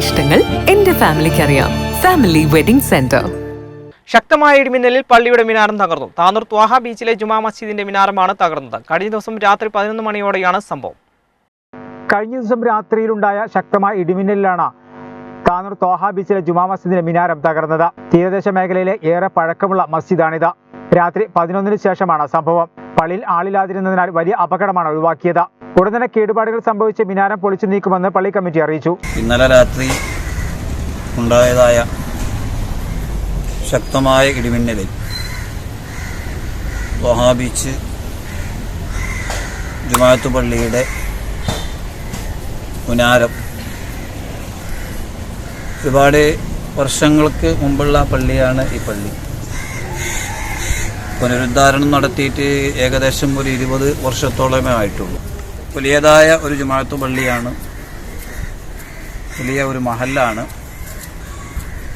ഇഷ്ടങ്ങൾ എന്റെ ഫാമിലിക്ക് അറിയാം ഫാമിലി വെഡിംഗ് സെന്റർ ശക്തമായ ഇടിമിന്നലിൽ പള്ളിയുടെ മിനാരം തകർന്നു. താനൂർ ത്വാഹ ബീച്ചിലെ ജുമാ മസ്ജിദിന്റെ മിനാരമാണ് തകർന്നത്. കഴിഞ്ഞ ദിവസം രാത്രി പതിനൊന്ന് മണിയോടെയാണ് സംഭവം. കഴിഞ്ഞ ദിവസം രാത്രിയിലുണ്ടായ ശക്തമായ ഇടിമിന്നലിലാണ് താനൂർ ത്വാഹ ബീച്ചിലെ ജുമാ മസ്ജിദിന്റെ മിനാരം തകർന്നത്. തീരദേശ മേഖലയിലെ ഏറെ പഴക്കമുള്ള മസ്ജിദാണിത്. രാത്രി പതിനൊന്നിന് ശേഷമാണ് സംഭവം. പള്ളിയിൽ ആളില്ലാതിരുന്നതിനാൽ വലിയ അപകടമാണ് ഒഴിവാക്കിയത്. ഉടൻ തന്നെ കേടുപാടുകൾ സംഭവിച്ച് മിനാരം പൊളിച്ചു നീക്കുമെന്ന് പള്ളി കമ്മിറ്റി അറിയിച്ചു. ഇന്നലെ രാത്രി ഉണ്ടായതായ ശക്തമായ ഇടിമിന്നലിൽ ബീച്ച് ജുമാഅത്ത് പള്ളിയുടെ പുനാരം ഒരുപാട് വർഷങ്ങൾക്ക് മുമ്പുള്ള പള്ളിയാണ് ഈ പള്ളി. പുനരുദ്ധാരണം നടത്തിയിട്ട് ഏകദേശം ഒരു ഇരുപത് വർഷത്തോളമേ ആയിട്ടുള്ളൂ. വലിയതായ ഒരു ജുമാത്തു പള്ളിയാണ്. വലിയ ഒരു മഹല്ലാണ്.